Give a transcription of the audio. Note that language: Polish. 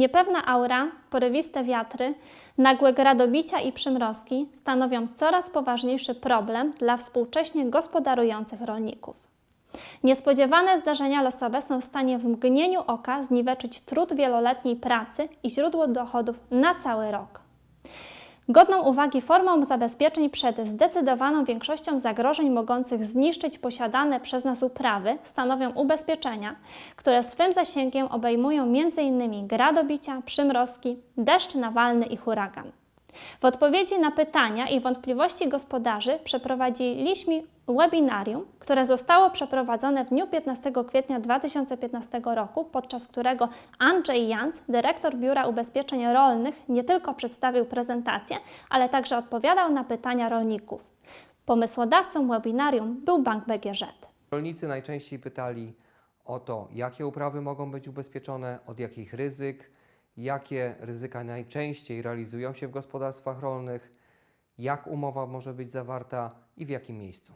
Niepewna aura, porywiste wiatry, nagłe gradobicia i przymrozki stanowią coraz poważniejszy problem dla współcześnie gospodarujących rolników. Niespodziewane zdarzenia losowe są w stanie w mgnieniu oka zniweczyć trud wieloletniej pracy i źródło dochodów na cały rok. Godną uwagi formą zabezpieczeń przed zdecydowaną większością zagrożeń mogących zniszczyć posiadane przez nas uprawy stanowią ubezpieczenia, które swym zasięgiem obejmują m.in. gradobicia, przymrozki, deszcz nawalny i huragan. W odpowiedzi na pytania i wątpliwości gospodarzy przeprowadziliśmy webinarium, które zostało przeprowadzone w dniu 15 kwietnia 2015 roku, podczas którego Andrzej Janc, dyrektor Biura Ubezpieczeń Rolnych, nie tylko przedstawił prezentację, ale także odpowiadał na pytania rolników. Pomysłodawcą webinarium był Bank BGŻ. Rolnicy najczęściej pytali o to, jakie uprawy mogą być ubezpieczone, od jakich ryzyk, jakie ryzyka najczęściej realizują się w gospodarstwach rolnych, jak umowa może być zawarta i w jakim miejscu.